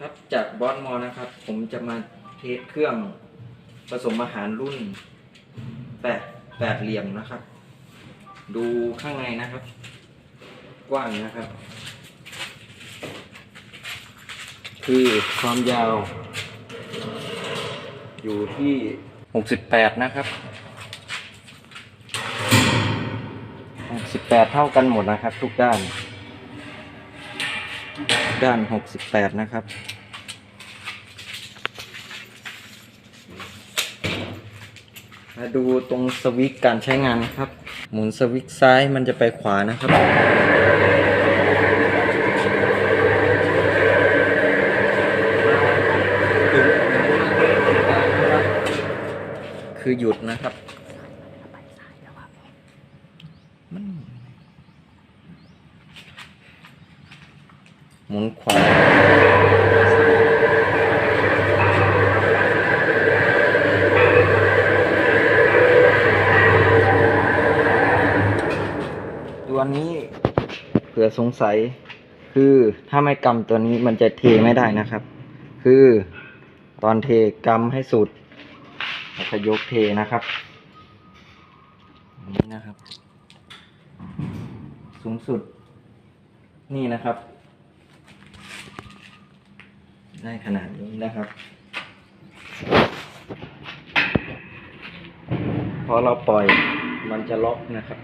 ครับจากบอสมอนะครับ ผมจะมาเทสเครื่องผสมอาหารรุ่นแปดแปดเหลี่ยมนะครับ ดูข้างในนะครับ กว้างนะครับ คือความยาว อยู่ที่หกสิบแปดนะครับหกสิบแปดเท่ากันหมดนะครับ ทุกด้าน ด้านหกสิบแปดนะครับ มาดูตรงสวิตช์การใช้งานนะครับ หมุนสวิตช์ซ้ายมันจะไปขวานะครับ คือหยุดนะครับ มัน หมุนขวาตัวนี้เผื่อสงสัย คือถ้าไม่กำตัวนี้มันจะเทไม่ได้นะครับ คือตอนเทกำให้สุดแล้วก็ยกเทนะครับนี้นะครับ สูงสุด นี่นะครับ ได้ขนาดนี้นะครับ พอเราปล่อยมันจะล็อกนะครับ